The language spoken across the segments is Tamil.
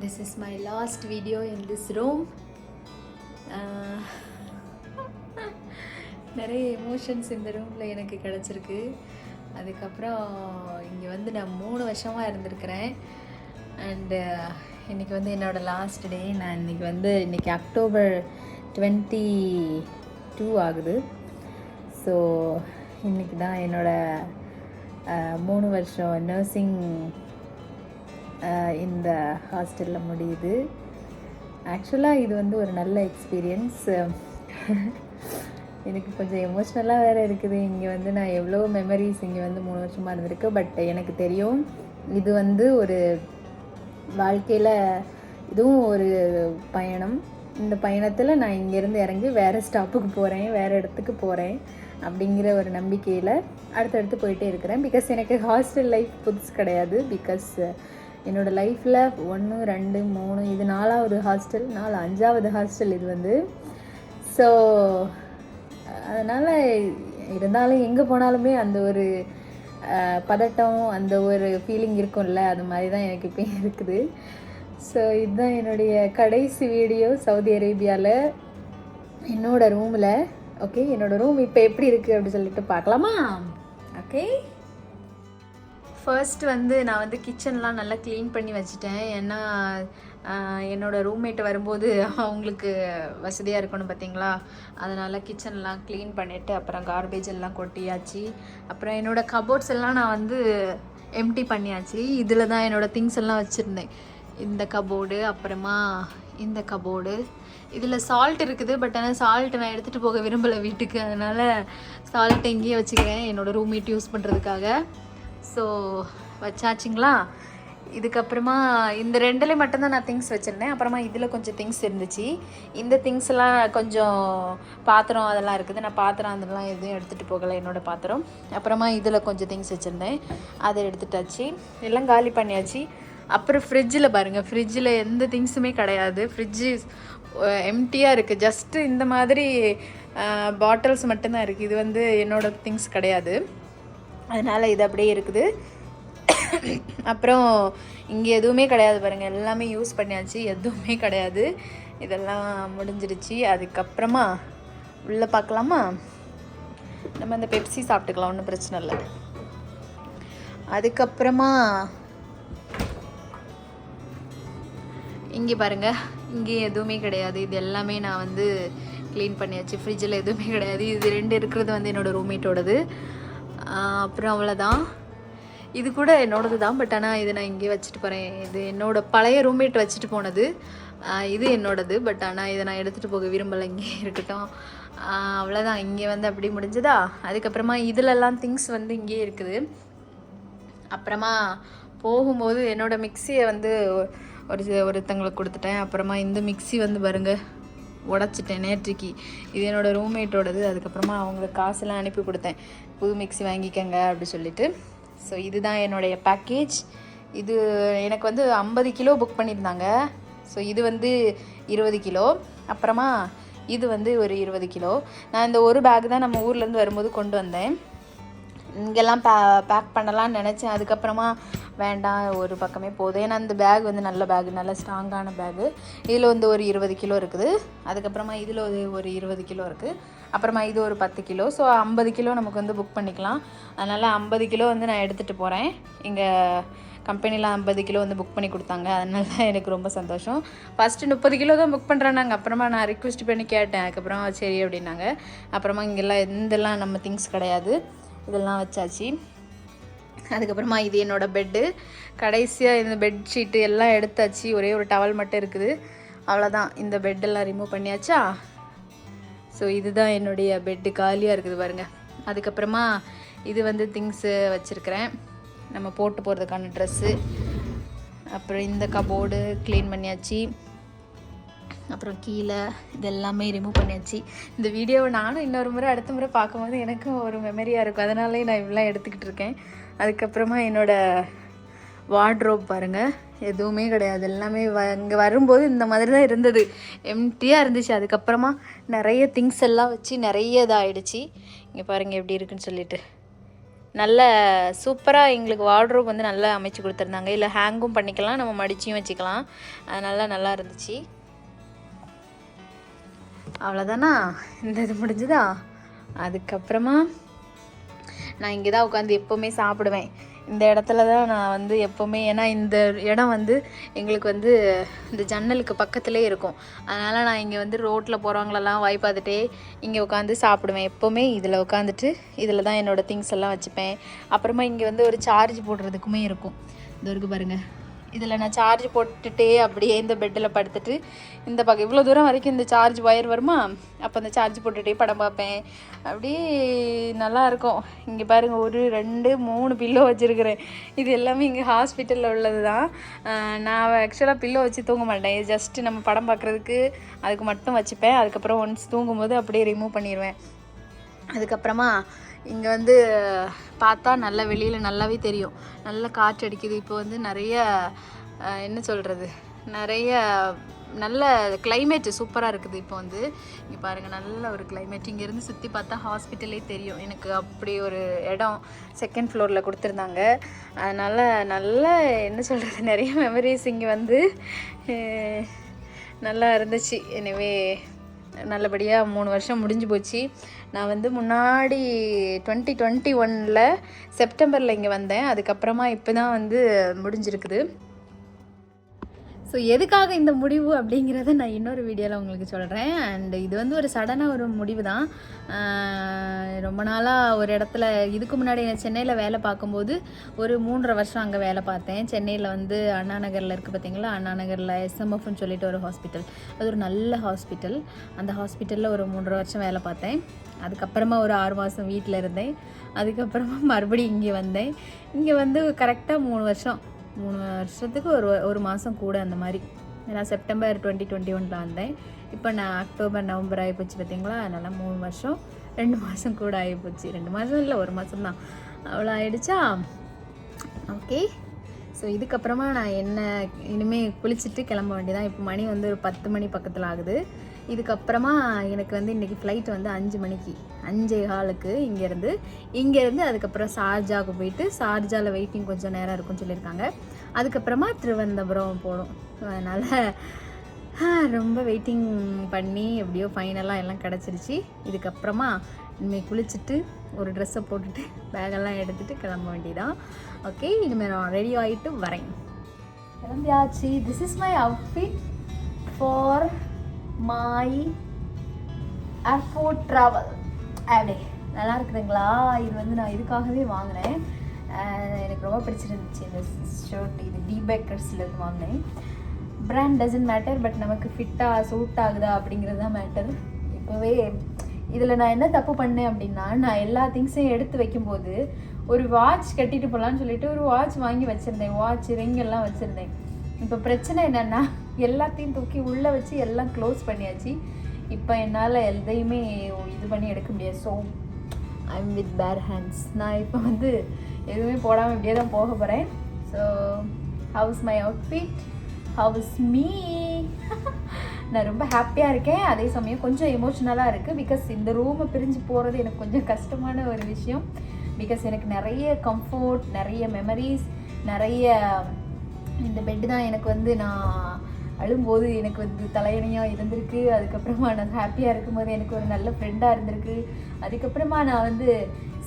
this is my last video in this room. Uh, நிறைய எமோஷன்ஸ் இந்த ரூமில் எனக்கு கிடச்சிருக்கு. அதுக்கப்புறம் இங்கே வந்து நான் மூணு வருஷமாக இருந்திருக்கிறேன். அண்டு uh, இன்றைக்கி வந்து என்னோடய லாஸ்ட் டே நான் இன்றைக்கி வந்து இன்றைக்கி அக்டோபர் டுவெண்ட்டி டூ ஆகுது. ஸோ இன்றைக்கி தான் என்னோடய uh, மூணு வருஷம் நர்சிங் இந்த ஹாஸ்டலில் முடியுது. ஆக்சுவலாக இது வந்து ஒரு நல்ல எக்ஸ்பீரியன்ஸ் எனக்கு கொஞ்சம் எமோஷ்னலாக வேறு இருக்குது. இங்கே வந்து நான் எவ்வளோ மெமரிஸ் இங்கே வந்து மூணு வருஷமாக இருந்திருக்கு. பட் எனக்கு தெரியும் இது வந்து ஒரு வாழ்க்கையில் இதுவும் ஒரு பயணம். இந்த பயணத்தில் நான் இங்கேருந்து இறங்கி வேறு ஸ்டாப்புக்கு போகிறேன் வேறு இடத்துக்கு போகிறேன் அப்படிங்கிற ஒரு நம்பிக்கையில் அடுத்தடுத்து போயிட்டே இருக்கிறேன். பிகாஸ் எனக்கு ஹாஸ்டல் லைஃப் புதுசு கிடையாது. பிகாஸ் என்னோடய லைஃப்பில் ஒன்று ரெண்டு மூணு இது நாலாவது ஹாஸ்டல் நாலு அஞ்சாவது ஹாஸ்டல் இது வந்து. ஸோ அதனால் இருந்தாலும் எங்கே போனாலுமே அந்த ஒரு பதட்டம் அந்த ஒரு ஃபீலிங் இருக்கும்ல அது மாதிரி தான் எனக்கு இப்போ இருக்குது. ஸோ இதுதான் என்னுடைய கடைசி வீடியோ சவுதி அரேபியாவில் என்னோடய ரூமில் ஓகே என்னோடய ரூம் இப்போ எப்படி இருக்குது அப்படின்னு சொல்லிட்டு பார்க்கலாமா? ஓகே ஃபர்ஸ்ட் வந்து நான் வந்து கிச்சன்லாம் நல்லா க்ளீன் பண்ணி வச்சுட்டேன். ஏன்னா என்னோடய ரூம்மேட் வரும்போது அவங்களுக்கு வசதியாக இருக்கணும் பார்த்தீங்களா அதனால் கிச்சன்லாம் க்ளீன் பண்ணிவிட்டு அப்புறம் கார்பேஜ் எல்லாம் கொட்டியாச்சு. அப்புறம் என்னோடய கபோர்ட்ஸ் எல்லாம் நான் வந்து எம்டி பண்ணியாச்சு. இதில் தான் என்னோடய திங்ஸ் எல்லாம் வச்சுருந்தேன். இந்த கபோர்டு அப்புறமா இந்த கபோர்டு இதில் சால்ட் இருக்குது பட் ஆனால் சால்ட் நான் எடுத்துகிட்டு போக விரும்பலை வீட்டுக்கு. அதனால் சால்ட் எங்கேயே வச்சுக்கிறேன். என்னோடய ரூம்மேட் யூஸ் பண்ணுறதுக்காக ஸோ வச்சாச்சுங்களா? இதுக்கப்புறமா இந்த ரெண்டுலேயும் மட்டும்தான் நான் திங்ஸ் வச்சுருந்தேன். அப்புறமா இதில் கொஞ்சம் திங்ஸ் இருந்துச்சு. இந்த திங்ஸ் எல்லாம் கொஞ்சம் பாத்திரம் அதெல்லாம் இருக்குது. நான் பாத்திரம் அதெல்லாம் எதுவும் எடுத்துகிட்டு போகலை என்னோடய பாத்திரம். அப்புறமா இதில் கொஞ்சம் திங்ஸ் வச்சுருந்தேன். அதை எடுத்துட்டாச்சு. எல்லாம் காலி பண்ணியாச்சு. அப்புறம் ஃப்ரிட்ஜில் பாருங்கள் ஃப்ரிட்ஜில் எந்த திங்ஸுமே கிடையாது. ஃப்ரிட்ஜு எம்டியாக இருக்குது ஜஸ்ட்டு இந்த மாதிரி பாட்டில்ஸ் மட்டும்தான் இருக்குது இது வந்து என்னோடய திங்ஸ் கிடையாது. அதனால் இது அப்படியே இருக்குது. அப்புறம் இங்கே எதுவுமே கிடையாது பாருங்கள் எல்லாமே யூஸ் பண்ணியாச்சு. எதுவுமே கிடையாது. இதெல்லாம் முடிஞ்சிடுச்சு. அதுக்கப்புறமா உள்ளே பார்க்கலாமா? நம்ம இந்த பெப்சி சாப்பிட்டுக்கலாம். ஒன்றும் பிரச்சனை இல்லை. அதுக்கப்புறமா இங்கே பாருங்கள் இங்கே எதுவுமே கிடையாது. இது எல்லாமே நான் வந்து க்ளீன் பண்ணியாச்சு. ஃப்ரிட்ஜில் எதுவுமே கிடையாது. இது ரெண்டு இருக்கிறது வந்து என்னோடய ரூம்மேட்டோடது அப்புறம் அவ்வளோதான் இது கூட என்னோடது தான் பட் ஆனால் இதை நான் இங்கே வச்சுட்டு போகிறேன் இது என்னோடய பழைய ரூம்மேட் வச்சுட்டு போனது. இது என்னோடது பட் ஆனால் இதை நான் எடுத்துகிட்டு போக விரும்பலை இங்கே இருக்கட்டும். அவ்வளோதான் இங்கே வந்து அப்படி முடிஞ்சதா? அதுக்கப்புறமா இதிலெல்லாம் திங்ஸ் வந்து இங்கேயே இருக்குது. அப்புறமா போகும்போது என்னோடய மிக்சியை வந்து ஒரு ஒருத்தங்களுக்கு கொடுத்துட்டேன். அப்புறமா இந்த மிக்ஸி வந்து பாருங்கள் உடச்சிட்டேன் நேற்றுக்கு. இது என்னோடய ரூம்மேட்டோடது அதுக்கப்புறமா அவங்களுக்கு காசெல்லாம் அனுப்பி கொடுத்தேன். புது மிக்ஸி வாங்கிக்கங்க அப்படி சொல்லிட்டு. ஸோ இதுதான் என்னுடைய பேக்கேஜ் இது எனக்கு வந்து ஐம்பது கிலோ புக் பண்ணியிருந்தாங்க. ஸோ இது வந்து இருபது கிலோ. அப்புறமா இது வந்து ஒரு இருபது கிலோ. நான் இந்த ஒரு பேக் தான் நம்ம ஊர்லேருந்து வரும்போது கொண்டு வந்தேன். இங்கெல்லாம் பே பேக் பண்ணலாம்னு நினச்சேன். அதுக்கப்புறமா வேண்டாம் ஒரு பக்கமே போதும். ஏன்னா அந்த பேக் வந்து நல்ல பேக் நல்ல ஸ்ட்ராங்கான பேகு இதில் வந்து ஒரு இருபது கிலோ இருக்குது. அதுக்கப்புறமா இதில் ஒரு ஒரு இருபது கிலோ இருக்குது அப்புறமா இது ஒரு பத்து கிலோ. ஸோ ஐம்பது கிலோ நமக்கு வந்து புக் பண்ணிக்கலாம். அதனால் ஐம்பது கிலோ வந்து நான் எடுத்துகிட்டு போகிறேன் இங்கே கம்பெனியில் ஐம்பது கிலோ வந்து புக் பண்ணி கொடுத்தாங்க. அதனால எனக்கு ரொம்ப சந்தோஷம். ஃபஸ்ட்டு முப்பது கிலோ தான் புக் பண்ணுறேன்னாங்க அப்புறமா நான் ரிக்வெஸ்ட் பண்ணி கேட்டேன். அதுக்கப்புறம் சரி அப்படின்னாங்க. அப்புறமா இங்கெல்லாம் எந்தெல்லாம் நம்ம திங்ஸ் கிடையாது. இதெல்லாம் வச்சாச்சு. அதுக்கப்புறமா இது என்னோடய பெட்டு கடைசியாக இந்த பெட்ஷீட்டு எல்லாம் எடுத்தாச்சு. ஒரே ஒரு டவல் மட்டும் இருக்குது. அவ்வளோதான் இந்த பெட்டெல்லாம் ரிமூவ் பண்ணியாச்சா? ஸோ இதுதான் என்னுடைய பெட்டு காலியாக இருக்குது பாருங்க. அதுக்கப்புறமா இது வந்து திங்ஸு வச்சுருக்கிறேன். நம்ம போட்டு போகிறதுக்கான ட்ரெஸ்ஸு அப்புறம் இந்த கபோர்டு க்ளீன் பண்ணியாச்சு. அப்புறம் கீழே இதெல்லாமே ரிமூவ் பண்ணியாச்சு. இந்த வீடியோவை நானும் இன்னொரு முறை அடுத்த முறை பார்க்கும்போது எனக்கும் ஒரு மெமரியாக இருக்கும். அதனாலே நான் இவ்வளோ எடுத்துக்கிட்டு இருக்கேன். அதுக்கப்புறமா என்னோடய வார்ட்ரோப் பாருங்கள் எதுவுமே கிடையாது. எல்லாமே வ இங்கே வரும்போது இந்த மாதிரி தான் இருந்தது. எம்டியாக இருந்துச்சு. அதுக்கப்புறமா நிறைய திங்ஸ் எல்லாம் வச்சு நிறைய இதாகிடுச்சு இங்கே பாருங்கள் எப்படி இருக்குன்னு சொல்லிட்டு. நல்ல சூப்பராக எங்களுக்கு வார்ட்ரோப் வந்து நல்லா அமைச்சு கொடுத்துருந்தாங்க. இல்லை ஹேங்கும் பண்ணிக்கலாம். நம்ம மடிச்சியும் வச்சுக்கலாம். அதனால நல்லா இருந்துச்சு. அவ்வளோதானா இந்த இது முடிஞ்சுதா? அதுக்கப்புறமா நான் இங்கே தான் உட்காந்து எப்போவுமே சாப்பிடுவேன். இந்த இடத்துல தான் நான் வந்து எப்போவுமே ஏன்னா இந்த இடம் வந்து எங்களுக்கு வந்து இந்த ஜன்னலுக்கு பக்கத்துலேயே இருக்கும். அதனால் நான் இங்கே வந்து ரோட்டில் போகிறவங்களெல்லாம் வாய் பார்த்துட்டே இங்கே உட்காந்து சாப்பிடுவேன். எப்போவுமே இதில் உட்காந்துட்டு இதில் தான் என்னோடய திங்ஸ் எல்லாம் வச்சுப்பேன். அப்புறமா இங்கே வந்து ஒரு சார்ஜ் போடுறதுக்குமே இருக்கும். இது இருக்கு பாருங்கள் இதில் நான் சார்ஜ் போட்டுட்டே அப்படியே இந்த பெட்டில் படுத்துட்டு இந்த பக்கம் இவ்வளோ தூரம் வரைக்கும் இந்த சார்ஜ் ஒயர் வருமா? அப்போ அந்த சார்ஜ் போட்டுகிட்டே படம் பார்ப்பேன். அப்படியே நல்லா இருக்கும். இங்கே பாருங்கள் ஒரு ரெண்டு மூணு பில்லோ வச்சுருக்கிறேன். இது எல்லாமே இங்கே ஹாஸ்பிட்டலில் உள்ளது தான் நான் ஆக்சுவலாக பில்லோ வச்சு தூங்க மாட்டேன். ஜஸ்ட்டு நம்ம படம் பார்க்குறதுக்கு அதுக்கு மட்டும் வச்சுப்பேன். அதுக்கப்புறம் ஒன்ஸ் தூங்கும்போது அப்படியே ரிமூவ் பண்ணிடுவேன் அதுக்கப்புறமா இங்கே வந்து பார்த்தா நல்லா வெளியில் நல்லாவே தெரியும். நல்ல காற்று அடிக்குது. இப்போ வந்து நிறைய என்ன சொல்கிறது நிறைய நல்ல climate சூப்பராக இருக்குது இப்போ வந்து. இங்கே பாருங்கள் நல்ல ஒரு கிளைமேட் இங்கேருந்து சுற்றி பார்த்தா ஹாஸ்பிட்டலே தெரியும். எனக்கு அப்படி ஒரு இடம் செகண்ட் ஃப்ளோரில் கொடுத்துருந்தாங்க. அதனால் நல்ல என்ன சொல்கிறது நிறைய மெமரிஸ் இங்கே வந்து நல்லா இருந்துச்சு. எனவே நல்லபடியாக மூணு வருஷம் முடிஞ்சு போச்சு. நான் வந்து முன்னாடி டுவெண்ட்டி டுவெண்ட்டி ஒனில் செப்டம்பரில் இங்கே வந்தேன். அதுக்கப்புறமா இப்போ தான் வந்து முடிஞ்சிருக்குது. ஸோ எதுக்காக இந்த முடிவு அப்படிங்கிறத நான் இன்னொரு வீடியோவில் உங்களுக்கு சொல்கிறேன் அண்ட் இது வந்து ஒரு சடனாக ஒரு முடிவு தான் ரொம்ப நாளாக ஒரு இடத்துல இதுக்கு முன்னாடி நான் சென்னையில் வேலை பார்க்கும்போது ஒரு மூன்றரை வருஷம் அங்கே வேலை பார்த்தேன். சென்னையில் வந்து அண்ணா நகரில் இருக்குது பார்த்தீங்களா அண்ணா நகரில் எஸ்எம்எஃப்னு சொல்லிட்டு ஒரு ஹாஸ்பிட்டல் அது ஒரு நல்ல ஹாஸ்பிட்டல் அந்த ஹாஸ்பிட்டலில் ஒரு மூன்றரை வருஷம் வேலை பார்த்தேன். அதுக்கப்புறமா ஒரு ஆறு மாதம் வீட்டில் இருந்தேன். அதுக்கப்புறமா மறுபடியும் இங்கே வந்தேன். இங்கே வந்து கரெக்டாக மூணு வருஷம் மூணு வருஷத்துக்கு ஒரு ஒரு மாதம் கூட அந்த மாதிரி. நான் செப்டம்பர் டுவெண்ட்டி டுவெண்ட்டி ஒனில் வந்தேன். இப்போ நான் அக்டோபர் நவம்பர் ஆகிப்போச்சு பார்த்தீங்களா அதனால் மூணு வருஷம் ரெண்டு மாதம் கூட ஆகிப்போச்சு ரெண்டு மாதம் இல்லை ஒரு மாதம் தான். அவ்வளோ ஆகிடுச்சா ஓகே. ஸோ இதுக்கப்புறமா நான் என்ன இனிமேல் குளிச்சுட்டு கிளம்ப வேண்டியதான் இப்போ மணி வந்து ஒரு பத்து மணி பக்கத்தில் ஆகுது. இதுக்கப்புறமா எனக்கு வந்து இன்றைக்கி ஃப்ளைட் வந்து அஞ்சு மணிக்கு. அஞ்சே காலுக்கு இங்கேருந்து. இங்கேருந்து அதுக்கப்புறம் சார்ஜாவுக்கு போயிட்டு சார்ஜாவில் வெயிட்டிங் கொஞ்சம் நேரம் இருக்கும்னு சொல்லியிருக்காங்க. அதுக்கப்புறமா திருவனந்தபுரம் போகணும் அதனால் ரொம்ப வெயிட்டிங் பண்ணி எப்படியோ ஃபைனலாக எல்லாம் கிடச்சிருச்சு. இதுக்கப்புறமா இனிமேல் குளிச்சுட்டு ஒரு ட்ரெஸ்ஸை போட்டுட்டு பேகெல்லாம் எடுத்துகிட்டு கிளம்ப வேண்டியதான் ஓகே இனிமேல் நான் ரெடி ஆகிட்டு வரேன். கிளம்பியாச்சு. This is my outfit for my airport travel அப்படியே நல்லா இருக்குதுங்களா? இது வந்து நான் இதுக்காகவே வாங்கினேன். எனக்கு ரொம்ப பிடிச்சிருந்துச்சு இந்த ஷர்ட் இது டி பேக்கர்ஸ்லேருந்து வாங்கினேன். பிராண்ட் டசன்ட் மேட்டர் பட் நமக்கு ஃபிட்டாக சூட் ஆகுதா அப்படிங்கிறது தான் மேட்டர் இப்போவே இதில் நான் என்ன தப்பு பண்ணேன் அப்படின்னா நான் எல்லா திங்ஸையும் எடுத்து வைக்கும்போது ஒரு வாட்ச் கட்டிட்டு போகலான்னு சொல்லிட்டு ஒரு வாட்ச் வாங்கி வச்சுருந்தேன். வாட்ச் ரிங் எல்லாம் வச்சுருந்தேன். இப்போ பிரச்சனை என்னென்னா எல்லாத்தையும் தூக்கி உள்ளே வச்சு எல்லாம் க்ளோஸ் பண்ணியாச்சு. இப்போ என்னால் எதையுமே இது பண்ணி எடுக்க முடியாது. So I'm with bare hands நான் இப்போ வந்து எதுவுமே போடாமல் இப்படியே தான் போக போகிறேன் so how's my outfit how's me நான் ரொம்ப ஹாப்பியாக இருக்கேன். அதே சமயம் கொஞ்சம் எமோஷ்னலாக இருக்குது பிகாஸ் இந்த ரூமை பிரிஞ்சு போகிறது எனக்கு கொஞ்சம் கஷ்டமான ஒரு விஷயம். பிகாஸ் எனக்கு நிறைய கம்ஃபோர்ட் நிறைய மெமரிஸ் நிறைய இந்த பெட்டு தான் எனக்கு வந்து நான் அழும்போது எனக்கு வந்து தலையணையாக இருந்திருக்கு. அதுக்கப்புறமா நான் ஹாப்பியாக இருக்கும்போது எனக்கு ஒரு நல்ல ஃப்ரெண்டாக இருந்திருக்கு. அதுக்கப்புறமா நான் வந்து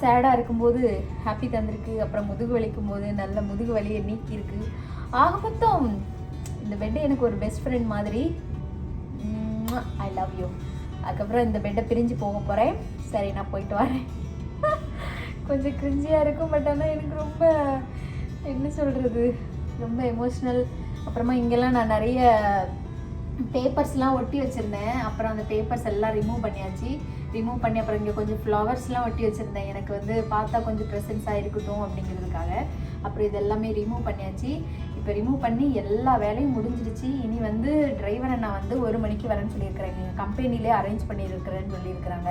சேடாக இருக்கும்போது ஹாப்பி தந்திருக்கு. அப்புறம் முதுகு வலிக்கும் போது நல்ல முதுகு வலியை நீக்கியிருக்கு. ஆக மொத்தம் இந்த பெட்டு எனக்கு ஒரு பெஸ்ட் ஃப்ரெண்ட் மாதிரி. ஐ லவ் யூ அதுக்கப்புறம் இந்த பெட்டை பிரிஞ்சு போக போகிறேன் சரி நான் போயிட்டு வரேன். கொஞ்சம் கிரிஞ்சியாக இருக்கும் பட் ஆனால் எனக்கு ரொம்ப என்ன சொல்கிறது ரொம்ப எமோஷ்னல் அப்புறமா இங்கெல்லாம் நான் நிறைய பேப்பர்ஸ்லாம் ஒட்டி வச்சுருந்தேன். அப்புறம் அந்த பேப்பர்ஸ் எல்லாம் ரிமூவ் பண்ணியாச்சு. ரிமூவ் பண்ணி அப்புறம் இங்கே கொஞ்சம் ஃப்ளவர்ஸ்லாம் ஒட்டி வச்சுருந்தேன். எனக்கு வந்து பார்த்தா கொஞ்சம் ப்ரெசன்ஸாக இருக்கட்டும் அப்படிங்கிறதுக்காக. அப்புறம் இது எல்லாமே ரிமூவ் பண்ணியாச்சு. இப்போ ரிமூவ் பண்ணி எல்லா வேலையும் முடிஞ்சிடுச்சு. இனி வந்து டிரைவரை நான் வந்து ஒரு மணிக்கு வரேன்னு சொல்லியிருக்கிறேன் எங்கள் கம்பெனிலே அரேஞ்ச் பண்ணியிருக்கிறேன்னு சொல்லியிருக்கிறாங்க.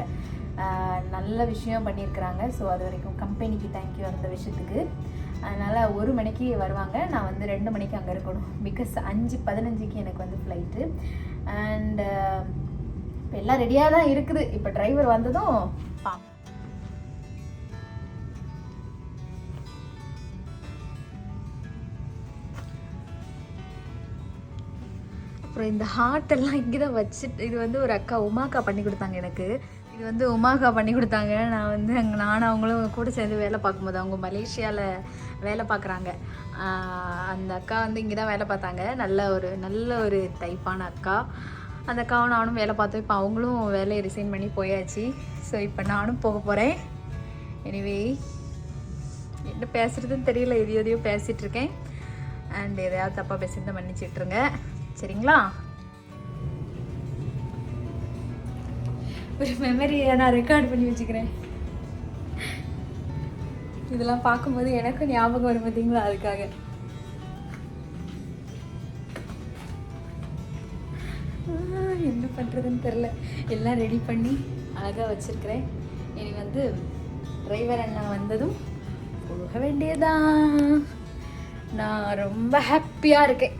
நல்ல விஷயம் பண்ணியிருக்கிறாங்க. ஸோ அது வரைக்கும் கம்பெனிக்கு தேங்க்யூ அந்த விஷயத்துக்கு. அதனால் ஒரு மணிக்கு வருவாங்க. நான் வந்து ரெண்டு மணிக்கு அங்கே இருக்கணும். பிகாஸ் அஞ்சு பதினஞ்சுக்கு எனக்கு வந்து ஃப்ளைட்டு அண்டு இப்போ எல்லாம் ரெடியாக தான் இருக்குது. இப்போ டிரைவர் வந்ததும் அப்புறம் இந்த ஹார்ட்டெல்லாம் இங்கே தான் வச்சுட்டு இது வந்து ஒரு அக்கா உமாக்கா பண்ணி கொடுத்தாங்க எனக்கு. இது வந்து உமாக்கா பண்ணி கொடுத்தாங்க. நான் வந்து அங்கே நானும் அவங்களும் கூட சேர்ந்து வேலை பார்க்கும்போது அவங்க மலேசியாவில் வேலை பார்க்குறாங்க. அந்த அக்கா வந்து இங்கே தான் வேலை பார்த்தாங்க. நல்ல ஒரு நல்ல ஒரு டைப்பான அக்கா. அந்த அக்காவும் நானும் வேலை பார்த்தோம் இப்போ அவங்களும் வேலையை ரிசைன் பண்ணி போயாச்சு. ஸோ இப்போ நானும் போக போகிறேன் எனிவே என்ன பேசுகிறதுன்னு தெரியல. எதையோ எதையோ பேசிகிட்ருக்கேன் அண்ட் எதையாவது தப்பாக பேசியிருந்தால் மன்னிச்சிட்ருங்க சரிங்களா? ஒரு மெமரியை நான் ரெக்கார்ட் பண்ணி வச்சுக்கிறேன். இதெல்லாம் பார்க்கும்போது எனக்கும் ஞாபகம் வரும் பார்த்தீங்களா? அதுக்காக. என்ன பண்ணுறதுன்னு தெரில எல்லாம் ரெடி பண்ணி அழகாக வச்சுருக்கிறேன். இனி வந்து டிரைவர் அண்ணா வந்ததும் போக வேண்டியதான் நான் ரொம்ப ஹாப்பியாக இருக்கேன்.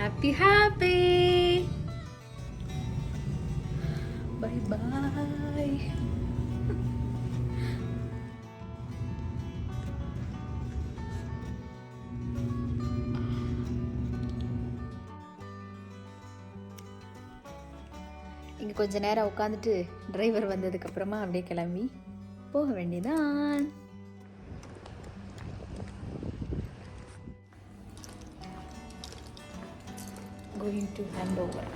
ஹாப்பி ஹாப்பி பை பாய் கொஞ்ச நேரம் உட்காந்துட்டு டிரைவர் வந்ததுக்கப்புறமா அப்படியே கிளம்பி போக வேண்டியதான் கோயிங் டு ஹேண்ட் ஓவர்